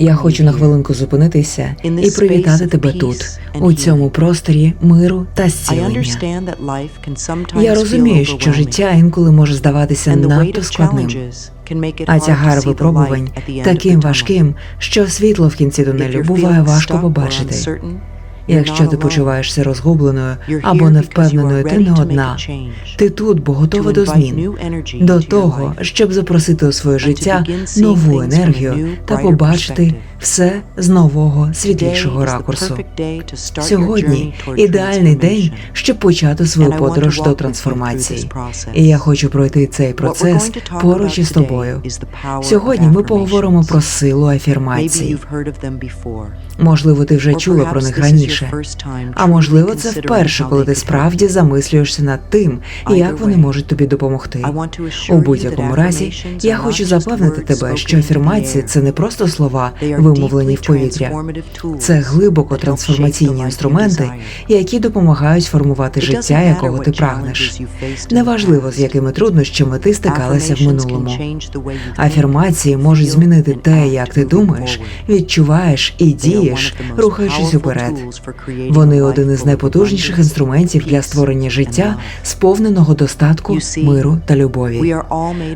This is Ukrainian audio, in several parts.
Я хочу на хвилинку зупинитися і привітати тебе тут, у цьому просторі миру та зцілення. Я розумію, що життя інколи може здаватися надто складним, а тягар випробувань таким важким, що світло в кінці тунелю буває важко побачити. Якщо ти почуваєшся розгубленою або невпевненою, ти не одна. Ти тут, бо готова до змін, до того, щоб запросити у своє життя нову енергію та побачити все з нового світлішого ракурсу. Сьогодні ідеальний день, щоб почати свою подорож до трансформації. І я хочу пройти цей процес поруч із тобою. Сьогодні ми поговоримо про силу афірмацій. Можливо, ти вже чула про них раніше. А можливо, це вперше, коли ти справді замислюєшся над тим, як вони можуть тобі допомогти. У будь-якому разі, я хочу запевнити тебе, що афірмації це не просто слова, вимовлені в повітря. Це глибоко трансформаційні інструменти, які допомагають формувати життя, якого ти прагнеш. Неважливо, з якими труднощами ти стикалася в минулому. Афірмації можуть змінити те, як ти думаєш, відчуваєш і дієш, рухаючись уперед. Вони один із найпотужніших інструментів для створення життя, сповненого достатку, миру та любові.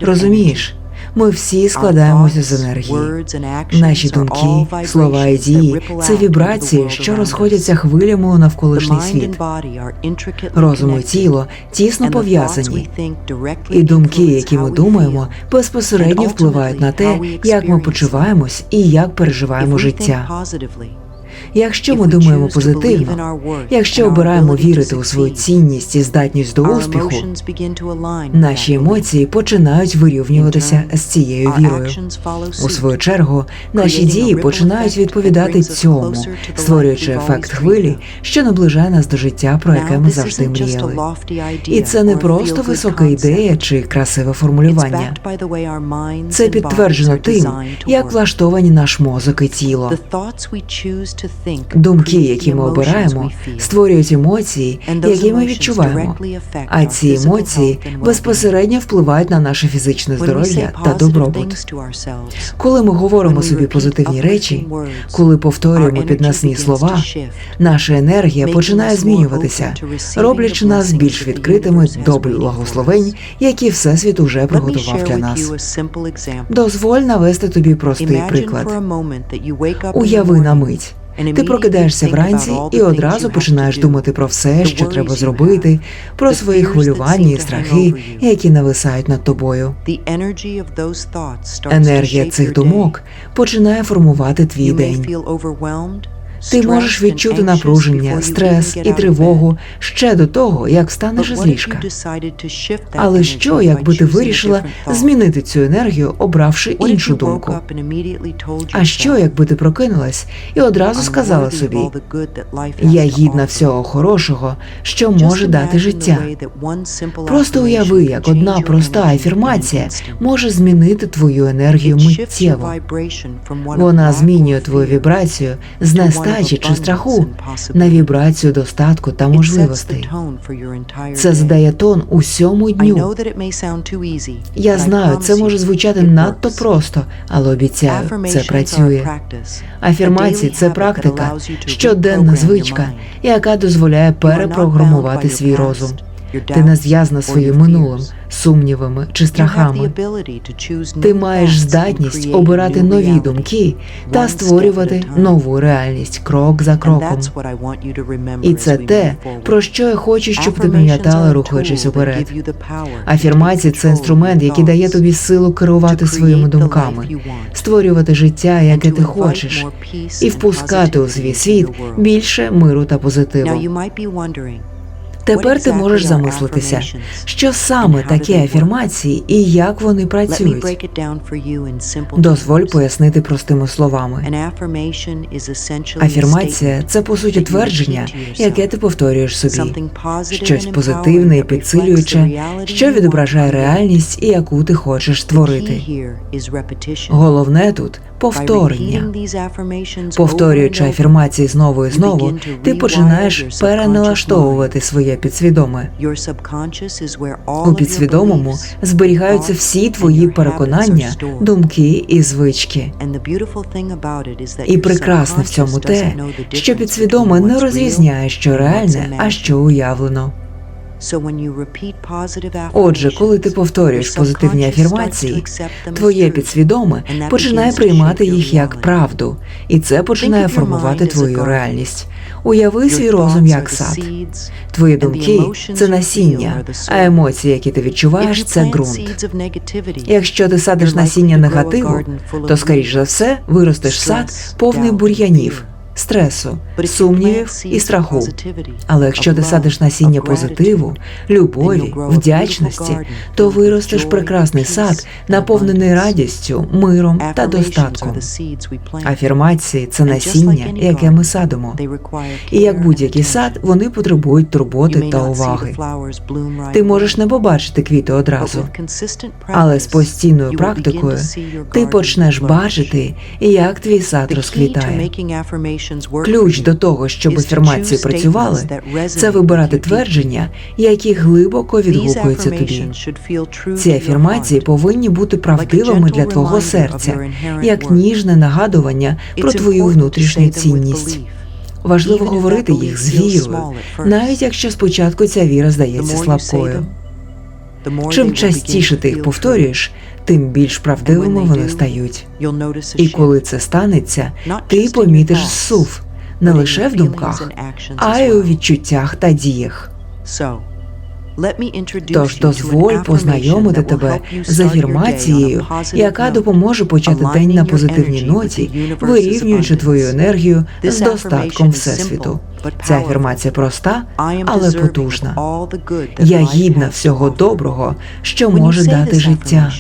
Розумієш, ми всі складаємося з енергії. Наші думки, слова і дії це вібрації, що розходяться хвилями у навколишній світ. Розум і тіло тісно пов'язані. І думки, які ми думаємо, безпосередньо впливають на те, як ми почуваємось і як переживаємо життя. Якщо ми думаємо позитивно, якщо обираємо вірити у свою цінність і здатність до успіху, наші емоції починають вирівнюватися з цією вірою. У свою чергу, наші дії починають відповідати цьому, створюючи ефект хвилі, що наближає нас до життя, про яке ми завжди мріяли. І це не просто висока ідея чи красиве формулювання. Це підтверджено тим, як влаштовані наш мозок і тіло. Думки, які ми обираємо, створюють емоції, які ми відчуваємо. А ці емоції безпосередньо впливають на наше фізичне здоров'я та добробут. Коли ми говоримо собі позитивні речі, коли повторюємо піднесені слова, наша енергія починає змінюватися, роблячи нас більш відкритими до благословень, які всесвіт уже приготував для нас. Дозволь навести тобі простий приклад. Уяви на мить. Ти прокидаєшся вранці і одразу починаєш думати про все, що треба зробити, про свої хвилювання і страхи, які нависають над тобою. Енергія цих думок починає формувати твій день. Ти можеш відчути напруження, стрес і тривогу ще до того, як встанеш із ліжка. Але що, якби ти вирішила змінити цю енергію, обравши іншу думку? А що, якби ти прокинулась і одразу сказала собі я гідна всього хорошого, що може дати життя? Просто уяви, як одна проста афірмація може змінити твою енергію миттєво. Вона змінює твою вібрацію з нестачі чи страху на вібрацію достатку та можливостей. Це задає тон усьому дню. Я знаю, це може звучати надто просто, але обіцяю, це працює. Афірмації це практика, щоденна звичка, яка дозволяє перепрограмувати свій розум. Ти не зв'язана своїм минулим, сумнівами чи страхами. Ти маєш здатність обирати нові думки та створювати нову реальність крок за кроком. І це те, про що я хочу, щоб ти пам'ятала, рухаючись уперед. Афірмації це інструмент, який дає тобі силу керувати своїми думками, створювати життя, яке ти хочеш, і впускати у свій світ більше миру та позитиву. Тепер ти можеш замислитися, що саме такі афірмації і як вони працюють. Дозволь пояснити простими словами. Афірмація – це по суті твердження, яке ти повторюєш собі, щось позитивне і підсилююче, що відображає реальність і яку ти хочеш створити. Головне тут повторення. Повторюючи афірмації знову і знову, ти починаєш переналаштовувати своє підсвідоме. У підсвідомому зберігаються всі твої переконання, думки і звички. І прекрасне в цьому те, що підсвідоме не розрізняє, що реальне, а що уявлено. Отже, коли ти повторюєш позитивні афірмації, твоє підсвідоме починає приймати їх як правду, і це починає формувати твою реальність. Уяви свій розум як сад. Твої думки це насіння, а емоції, які ти відчуваєш, це ґрунт. Якщо ти садиш насіння негативу, то скоріш за все виростеш сад повний бур'янів стресу, сумнівів і страху. Але якщо ти садиш насіння позитиву, любові, вдячності, то виростеш прекрасний сад, наповнений радістю, миром та достатком. Афірмації це насіння, яке ми садимо. І як будь-який сад, вони потребують турботи та уваги. Ти можеш не побачити квіти одразу, але з постійною практикою ти почнеш бачити, як твій сад розквітає. Ключ до того, щоб афірмації працювали, це вибирати твердження, які глибоко відгукуються тобі. Ці афірмації повинні бути правдивими для твого серця, як ніжне нагадування про твою внутрішню цінність. Важливо говорити їх з вірою, навіть якщо спочатку ця віра здається слабкою. Чим частіше ти їх повторюєш, тим більш правдивими вони стають. І коли це станеться, ти помітиш сув не лише в думках, а й у відчуттях та діях. Тож дозволь познайомити тебе з афірмацією, яка допоможе почати день на позитивній ноті, вирівнюючи твою енергію з достатком всесвіту. Ця афірмація проста, але потужна. Я гідна всього доброго, що може дати життя.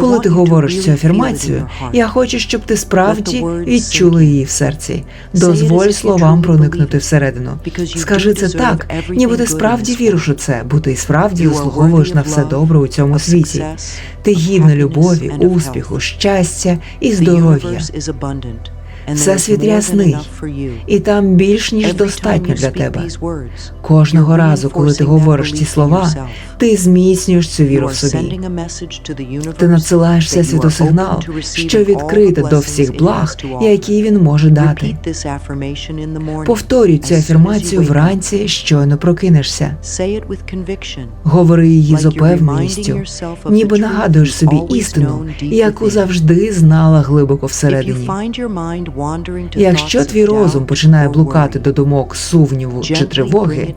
Коли ти говориш цю афірмацію, я хочу, щоб ти справді відчула її в серці. Дозволь словам проникнути всередину. Скажи це так, ніби ти справді віриш у це, бо ти справді заслуговуєш на все добре у цьому світі. Ти гідна любові, успіху, щастя і здоров'я. Всесвіт рясний, і там більш ніж достатньо для тебе. Кожного разу, коли ти говориш ці слова, ти зміцнюєш цю віру в собі. Ти надсилаєш всесвіту сигнал, що відкрите до всіх благ, які він може дати. Повторюй цю афірмацію вранці, щойно прокинешся. Говори її з упевненістю, ніби нагадуєш собі істину, яку завжди знала глибоко всередині. Якщо твій розум починає блукати до думок сумніву чи тривоги,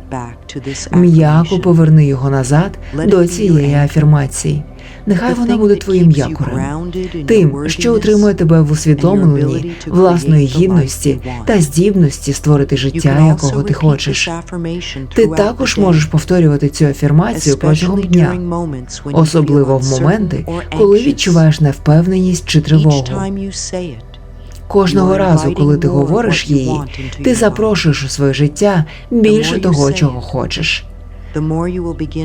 м'яко поверни його назад до цієї афірмації. Нехай вона буде твоїм якорем, тим, що утримує тебе в усвідомленні власної гідності та здібності створити життя, якого ти хочеш. Ти також можеш повторювати цю афірмацію протягом дня, особливо в моменти, коли відчуваєш невпевненість чи тривогу. Кожного разу, коли ти говориш її, ти запрошуєш у своє життя більше того, чого хочеш.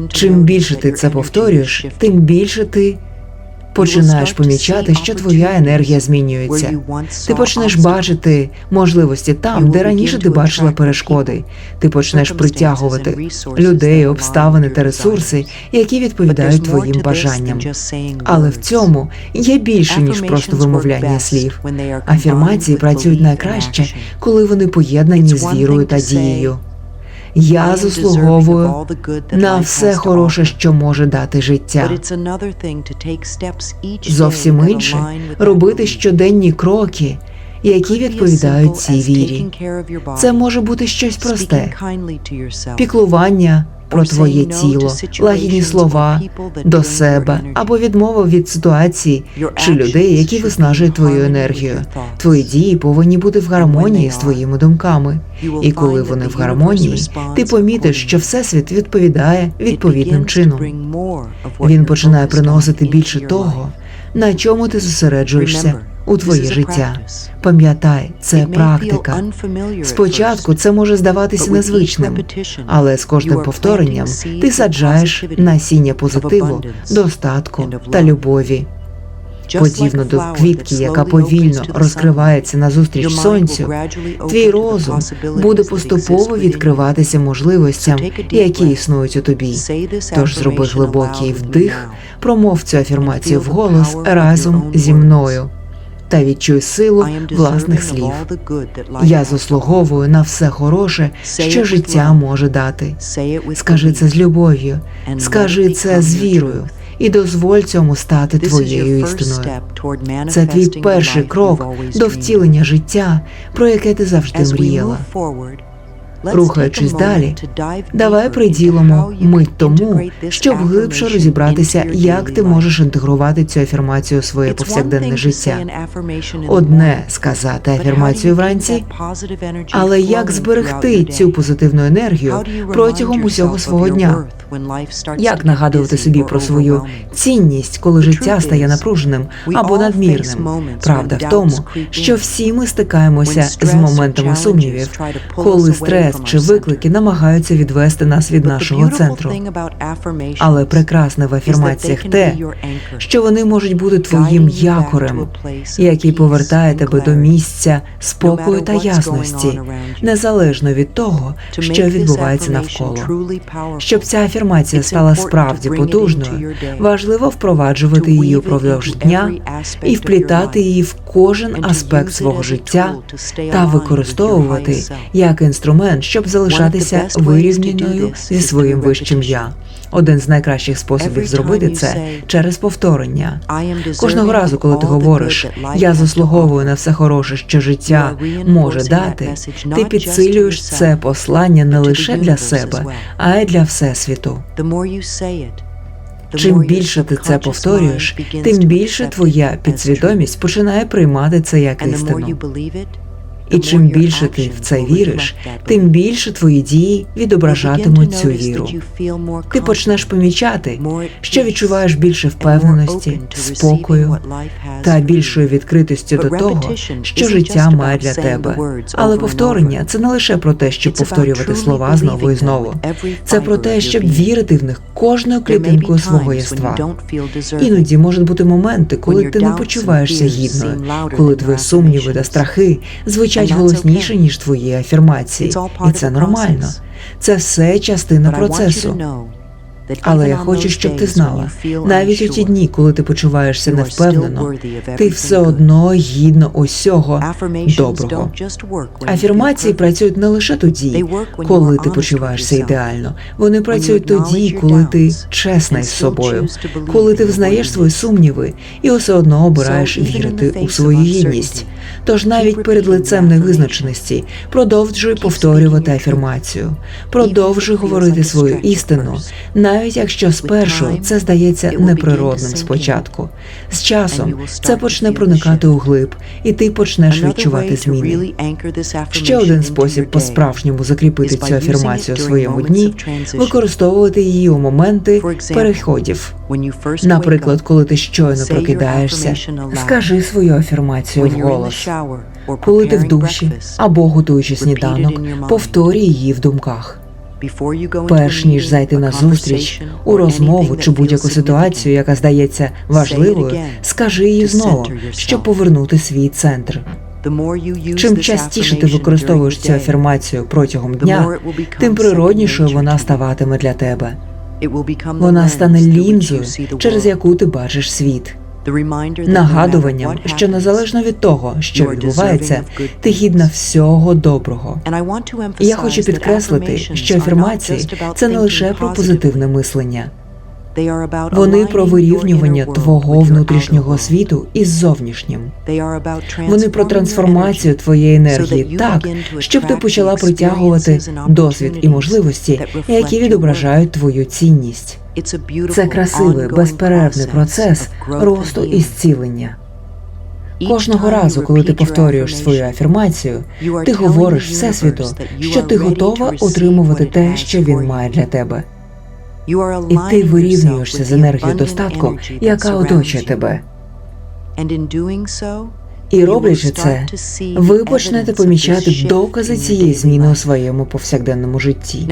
Чим більше ти це повторюєш, тим більше ти починаєш помічати, що твоя енергія змінюється. Ти почнеш бачити можливості там, де раніше ти бачила перешкоди. Ти почнеш притягувати людей, обставини та ресурси, які відповідають твоїм бажанням. Але в цьому є більше ніж просто вимовляння слів. Афірмації працюють найкраще, коли вони поєднані з вірою та дією. Я заслуговую на все хороше, що може дати життя. Зовсім інше робити щоденні кроки, які відповідають цій вірі. Це може бути щось просте, піклування про твоє тіло, лагідні слова до себе або відмова від ситуації чи людей, які виснажують твою енергію. Твої дії повинні бути в гармонії з твоїми думками. І коли вони в гармонії, ти помітиш, що всесвіт відповідає відповідним чином. Він починає приносити більше того, на чому ти зосереджуєшся у твоє життя. Пам'ятай, це практика. Спочатку це може здаватися незвичним, але з кожним повторенням ти саджаєш насіння позитиву, достатку та любові. Подібно до квітки, яка повільно розкривається назустріч сонцю, твій розум буде поступово відкриватися можливостям, які існують у тобі. Тож зроби глибокий вдих, промов цю афірмацію вголос разом зі мною та відчуй силу власних слів. Я заслуговую на все хороше, що життя може дати. Скажи це з любов'ю, скажи це з вірою. І дозволь цьому стати твоєю істиною. Це твій перший крок до втілення життя, про яке ти завжди мріяла. Рухаючись далі, давай приділимо мить тому, щоб глибше розібратися, як ти можеш інтегрувати цю афірмацію у своє повсякденне життя. Одне сказати афірмацію вранці, але як зберегти цю позитивну енергію протягом усього свого дня? Як нагадувати собі про свою цінність, коли життя стає напруженим або надмірним? Правда в тому, що всі ми стикаємося з моментами сумнівів, коли стрес чи виклики намагаються відвести нас від нашого центру. Але прекрасне в афірмаціях те, що вони можуть бути твоїм якорем, який повертає тебе до місця спокою та ясності, незалежно від того, що відбувається навколо. Щоб ця афірмація стала справді потужною, важливо впроваджувати її упродовж дня і вплітати її в кожен аспект свого життя та використовувати як інструмент, щоб залишатися вирівняною зі своїм вищим я. Один з найкращих способів зробити це через повторення. Кожного разу, коли ти говориш я заслуговую на все хороше, що життя може дати, ти підсилюєш це послання не лише для себе, а й для всесвіту. Чим більше ти це повторюєш, тим більше твоя підсвідомість починає приймати це як істину. І чим більше ти в це віриш, тим більше твої дії відображатимуть цю віру. Ти почнеш помічати, що відчуваєш більше впевненості, спокою та більшої відкритості до того, що життя має для тебе. Але повторення це не лише про те, щоб повторювати слова знову і знову. Це про те, щоб вірити в них кожною клітинкою свого єства. Іноді можуть бути моменти, коли ти не почуваєшся гідною, коли твої сумніви та страхи звучать голосніше ніж твої афірмації, і це нормально. Це все частина процесу. Але я хочу, щоб ти знала, навіть у ті дні, коли ти почуваєшся невпевнено, ти все одно гідно усього доброго. Афірмації працюють не лише тоді, коли ти почуваєшся ідеально. Вони працюють тоді, коли ти чесна із собою, коли ти взнаєш свої сумніви і все одно обираєш вірити у свою гідність. Тож навіть перед лицем невизначеності продовжуй повторювати афірмацію, продовжуй говорити свою істину, навіть якщо спершу це здається неприродним спочатку. З часом це почне проникати у глиб, і ти почнеш відчувати зміни. Ще один спосіб по-справжньому закріпити цю афірмацію у своєму дні використовувати її у моменти переходів. Наприклад, коли ти щойно прокидаєшся, скажи свою афірмацію вголос. Коли ти в душі або готуючи сніданок, повторюй її в думках. Перш ніж зайти на зустріч у розмову чи будь-яку ситуацію, яка здається важливою, скажи її знову, щоб повернути свій центр. Чим частіше ти використовуєш цю афірмацію протягом дня, тим природнішою вона ставатиме для тебе. Вона стане лінзою, через яку ти бачиш світ. Нагадуванням, що незалежно від того, що відбувається, ти гідна всього доброго. І я хочу підкреслити, що афірмації це не лише про позитивне мислення. Вони про вирівнювання твого внутрішнього світу із зовнішнім. Вони про трансформацію твоєї енергії так, щоб ти почала притягувати досвід і можливості, які відображають твою цінність. Це красивий безперервний процес росту і зцілення. Кожного разу, коли ти повторюєш свою афірмацію, ти говориш всесвіту, що ти готова отримувати те, що він має для тебе. І ти вирівнюєшся з енергією достатку, яка оточує тебе. І роблячи це, ви почнете помічати докази цієї зміни у своєму повсякденному житті.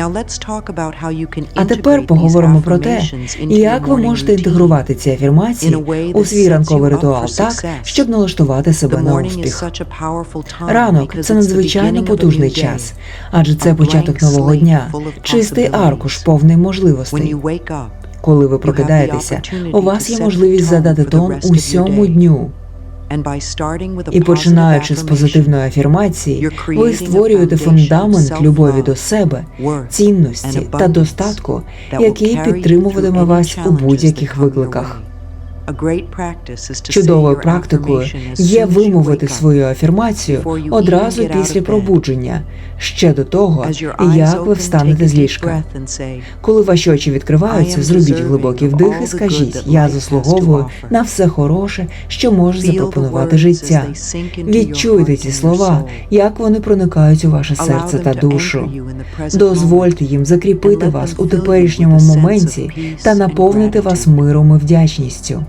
А тепер поговоримо про те, як ви можете інтегрувати ці афірмації у свій ранковий ритуал так, щоб налаштувати себе на успіх. Ранок це надзвичайно потужний час, адже це початок нового дня, чистий аркуш повний можливостей. Коли ви прокидаєтеся, у вас є можливість задати тон усьому дню. І починаючи з позитивної афірмації, ви створюєте фундамент любові до себе, цінності та достатку, який підтримуватиме вас у будь-яких викликах. Чудовою практикою є вимовити свою афірмацію одразу після пробудження, ще до того, як ви встанете з ліжка. Коли ваші очі відкриваються, зробіть глибокий вдих і скажіть: Я заслуговую на все хороше, що може запропонувати життя. Відчуйте ці слова, як вони проникають у ваше серце та душу. Дозвольте їм закріпити вас у теперішньому моменті та наповнити вас миром і вдячністю.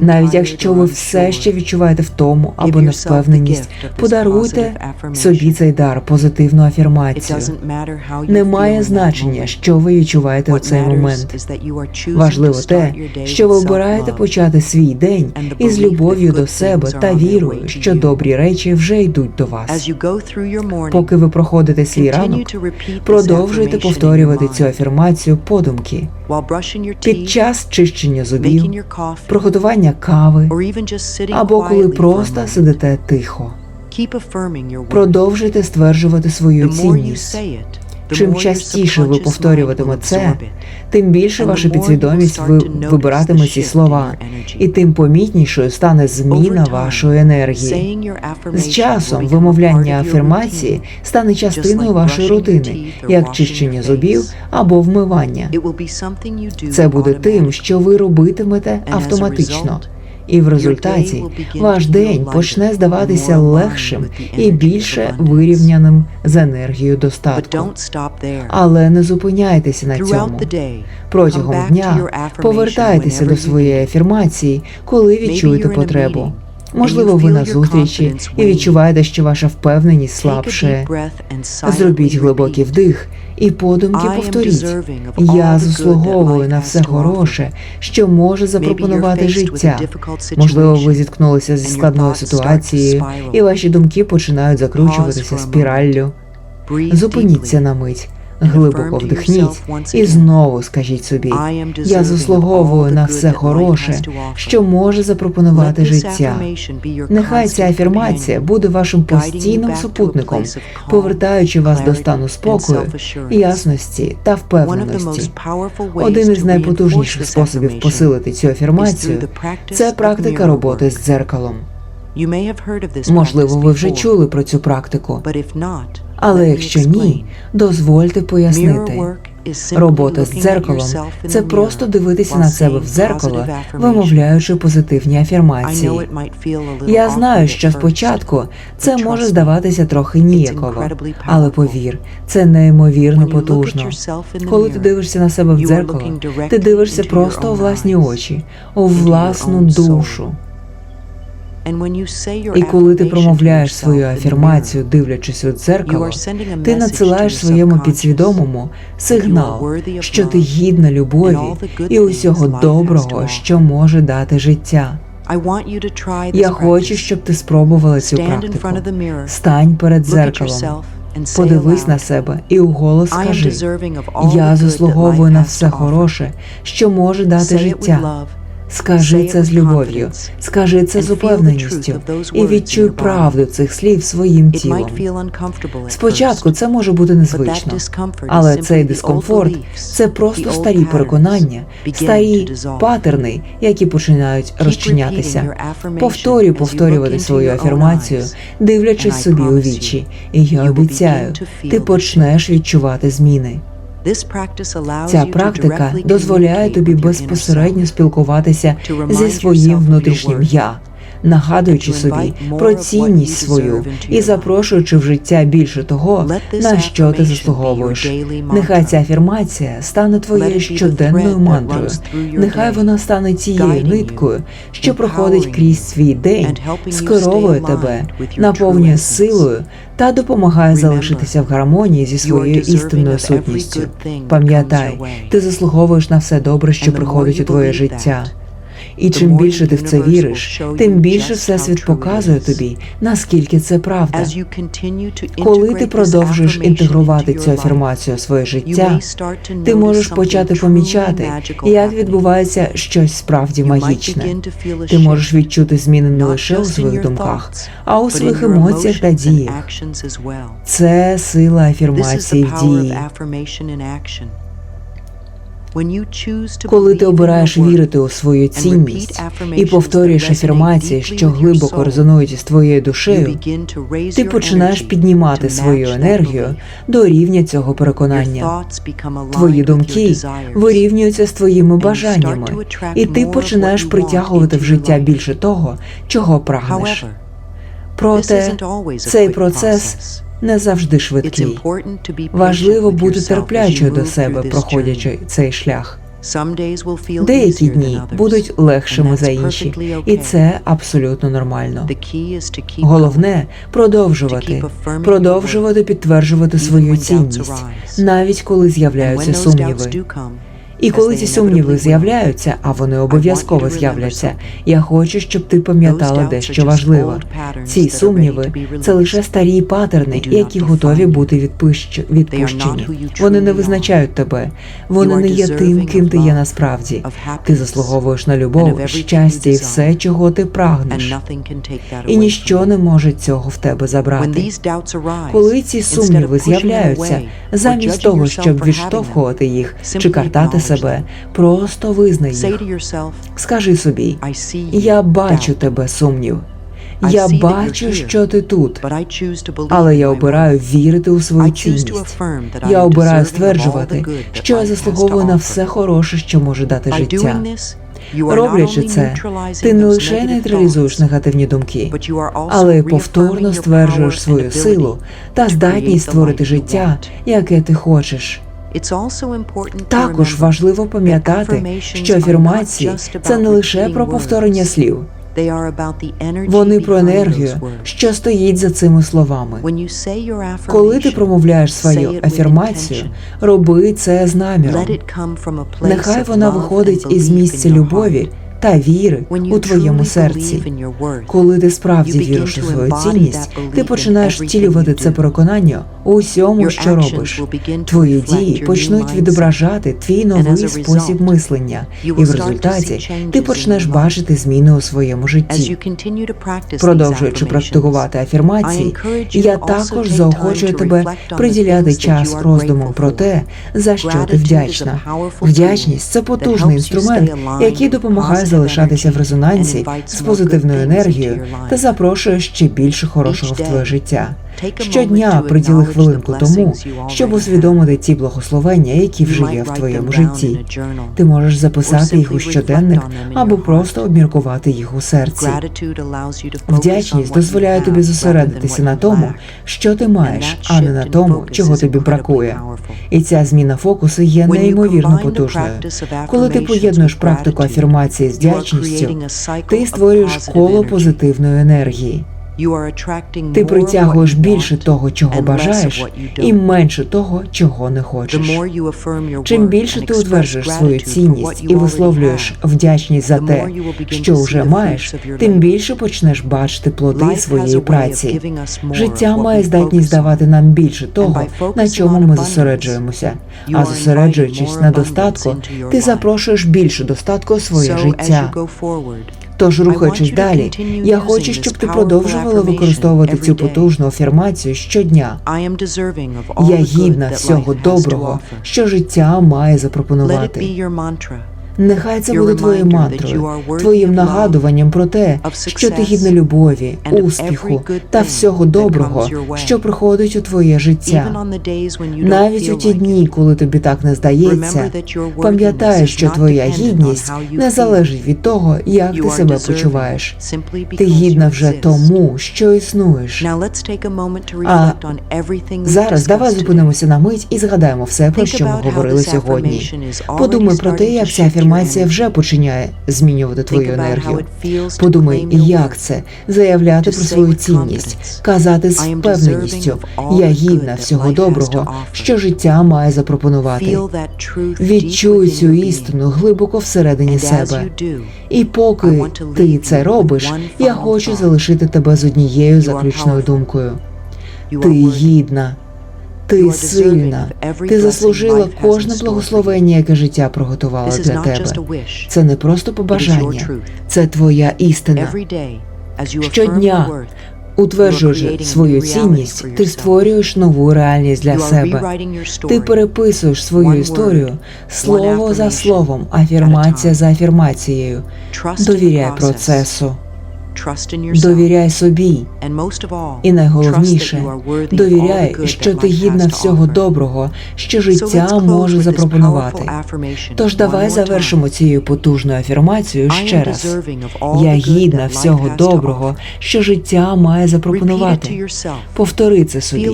Навіть якщо ви все ще відчуваєте втому або невпевненість, подаруйте собі цей дар, позитивну афірмацію. Немає значення, що ви відчуваєте у цей момент. Важливо те, що ви обираєте почати свій день із любов'ю до себе та вірою, що добрі речі вже йдуть до вас. Поки ви проходите свій ранок, продовжуйте повторювати цю афірмацію подумки під час чищення зубів, приготування кави або коли просто сидите тихо. Продовжуйте стверджувати свою цінність. Чим частіше ви повторюватиме це, тим більше ваша підсвідомість ви вибиратиме ці слова, і тим помітнішою стане зміна вашої енергії. З часом вимовляння афірмації стане частиною вашої рутини, як чищення зубів або вмивання. Це буде тим, що ви робитимете автоматично. І в результаті ваш день почне здаватися легшим і більше вирівняним з енергією достатку. Але не зупиняйтеся на цьому. Протягом дня повертайтеся до своєї афірмації, коли відчуєте потребу. Можливо, ви на зустрічі і відчуваєте, що ваша впевненість слабше. Зробіть глибокий вдих і подумки повторіть. Я заслуговую на все хороше, що може запропонувати життя. Можливо, ви зіткнулися зі складною ситуацією, і ваші думки починають закручуватися спіраллю. Зупиніться на мить. Глибоко вдихніть і знову скажіть собі: я заслуговую на все хороше, що може запропонувати життя. Нехай ця афірмація буде вашим постійним супутником, повертаючи вас до стану спокою, ясності та впевненості. Один із найпотужніших способів посилити цю афірмацію це практика роботи з дзеркалом. Можливо, ви вже чули про цю практику. Але якщо ні, дозвольте пояснити. Робота з дзеркалом це просто дивитися на себе в дзеркало, вимовляючи позитивні афірмації. Я знаю, що спочатку це може здаватися трохи ніяково, але повір, це неймовірно потужно. Коли ти дивишся на себе в дзеркало, ти дивишся просто у власні очі, у власну душу. І коли ти промовляєш свою афірмацію, дивлячись у дзеркало, ти надсилаєш своєму підсвідомому сигнал, що ти гідна любові і усього доброго, що може дати життя. Я хочу, щоб ти спробувала цю практику. Стань перед дзеркалом. Подивись на себе і уголос скажи, я заслуговую на все хороше, що може дати життя. Скажи це з любов'ю, скажи це з упевненістю. і відчуй правду цих слів своїм тілом. Спочатку це може бути незвично, але цей дискомфорт це просто старі переконання, старі патерни, які починають розчинятися. Повторюй повторювати свою афірмацію, дивлячись собі у вічі, і я обіцяю, ти почнеш відчувати зміни. Ця практика дозволяє тобі безпосередньо спілкуватися зі своїм внутрішнім я, нагадуючи собі про цінність свою і запрошуючи в життя більше того, на що ти заслуговуєш. Нехай ця афірмація стане твоєю щоденною мантрою. Нехай вона стане тією ниткою, що проходить крізь свій день, скеровує тебе, наповнює силою та допомагає залишитися в гармонії зі своєю істинною сутністю. Пам'ятай, ти заслуговуєш на все добре, що приходить у твоє життя. І чим більше ти в це віриш, тим більше всесвіт показує тобі, наскільки це правда. Коли ти продовжуєш інтегрувати цю афірмацію у своє життя, ти можеш почати помічати, як відбувається щось справді магічне. Ти можеш відчути зміни не лише у своїх думках, а у своїх емоціях та діях. Це сила афірмації в дії. Коли ти обираєш вірити у свою цінність і повторюєш афірмації, що глибоко резонують із твоєю душею, ти починаєш піднімати свою енергію до рівня цього переконання. Твої думки вирівнюються з твоїми бажаннями, і ти починаєш притягувати в життя більше того, чого прагнеш. Проте цей процес не завжди швидкий. Важливо бути терплячою до себе, проходячи цей шлях. Деякі дні будуть легшими за інші, і це абсолютно нормально. Головне продовжувати, продовжувати підтверджувати свою цінність, навіть коли з'являються сумніви. І коли ці сумніви з'являються, а вони обов'язково з'являться, я хочу, щоб ти пам'ятала дещо важливе. Ці сумніви це лише старі патерни, які готові бути відпущені. Вони не визначають тебе, вони не є тим, ким ти є насправді. Ти заслуговуєш на любов, щастя і все, чого ти прагнеш. І ніщо не може цього в тебе забрати. Коли ці сумніви з'являються, замість того, щоб відштовхувати їх чи картати себе себе, просто визнай їх. Скажи собі, я бачу тебе, сумнів. Я бачу, що ти тут, але я обираю вірити у свою цінність. Я обираю стверджувати, що я заслуговую на все хороше, що може дати життя. Роблячи це, ти не лише нейтралізуєш негативні думки, але й повторно стверджуєш свою силу та здатність створити життя, яке ти хочеш. Також важливо пам'ятати, що афірмації це не лише про повторення слів. Вони про енергію, що стоїть за цими словами. Коли ти промовляєш свою афірмацію, роби це з наміром. Нехай вона виходить із місця любові та віри у твоєму серці. Коли ти справді віриш у свою цінність, ти починаєш втілювати це переконання у всьому, що робиш. Твої дії почнуть відображати твій новий спосіб мислення, і в результаті ти почнеш бачити зміни у своєму житті. Продовжуючи практикувати афірмації, я також заохочую тебе приділяти час роздумам про те, за що ти вдячна. Вдячність це потужний інструмент, який допомагає залишатися в резонансі з позитивною енергією та запрошує ще більше хорошого в твоє життя. Щодня приділи хвилинку тому, щоб усвідомити ті благословення, які вже є в твоєму житті. Ти можеш записати їх у щоденник або просто обміркувати їх у серці. Вдячність дозволяє тобі зосередитися на тому, що ти маєш, а не на тому, чого тобі бракує. І ця зміна фокусу є неймовірно потужною. Коли ти поєднуєш практику афірмації з вдячністю, ти створюєш коло позитивної енергії. Ти притягуєш більше того, чого бажаєш, і менше того, чого не хочеш. Чим більше ти утверджуєш свою цінність і висловлюєш вдячність за те, що вже маєш, тим більше почнеш бачити плоди своєї праці. Життя має здатність давати нам більше того, на чому ми зосереджуємося. А зосереджуючись на достатку, ти запрошуєш більше достатку у своє життя. Тож, рухаючись далі, я хочу, щоб ти продовжувала використовувати цю потужну афірмацію щодня. Я гідна всього доброго, що життя має запропонувати. Нехай це буде твоєю мантрою, твоїм нагадуванням про те, що ти гідна любові, успіху та всього доброго, що приходить у твоє життя. Навіть у ті дні, коли тобі так не здається, пам'ятай, що твоя гідність не залежить від того, як ти себе почуваєш. Ти гідна вже тому, що існуєш. А зараз давай зупинимося на мить і згадаємо все, про що ми говорили сьогодні. Подумай про те, як ця афірмація вже починає змінювати твою енергію. Подумай, як це заявляти про свою цінність, казати з впевненістю, я гідна всього доброго, що життя має запропонувати. Відчуй цю істину глибоко всередині себе. І поки ти це робиш, я хочу залишити тебе з однією заключною думкою. Ти гідна, ти сильна, ти заслужила кожне благословення, яке життя приготувало для тебе. Це не просто побажання, це твоя істина. Щодня, Утверджуючи свою цінність, ти створюєш нову реальність для себе. Ти переписуєш свою історію слово за словом, афірмація за афірмацією. Довіряй процесу, довіряй собі. І найголовніше, довіряй, що ти гідна всього доброго, що життя може запропонувати. Тож давай завершимо цією потужною афірмацією ще раз. Я гідна всього доброго, що життя має запропонувати. Повтори це собі.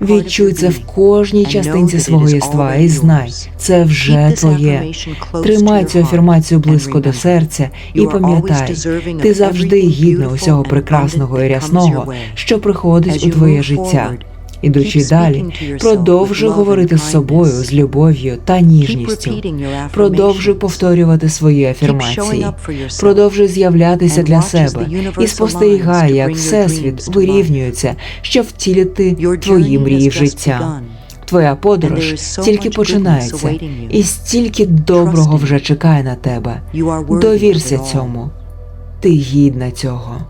Відчуй це в кожній частинці свого єства і знай, це вже твоє. Тримай цю афірмацію близько до серця і пам'ятай, ти завжди гідна усього прекрасного і рясного, що приходить у твоє життя. Ідучи далі, продовжуй говорити з собою з любов'ю та ніжністю. Продовжуй повторювати свої афірмації. Продовжуй з'являтися для себе і спостерігай, як всесвіт вирівнюється, щоб втілити твої мрії в життя. Твоя подорож тільки починається, і стільки доброго вже чекає на тебе. Довірся цьому. Ти гідна цього.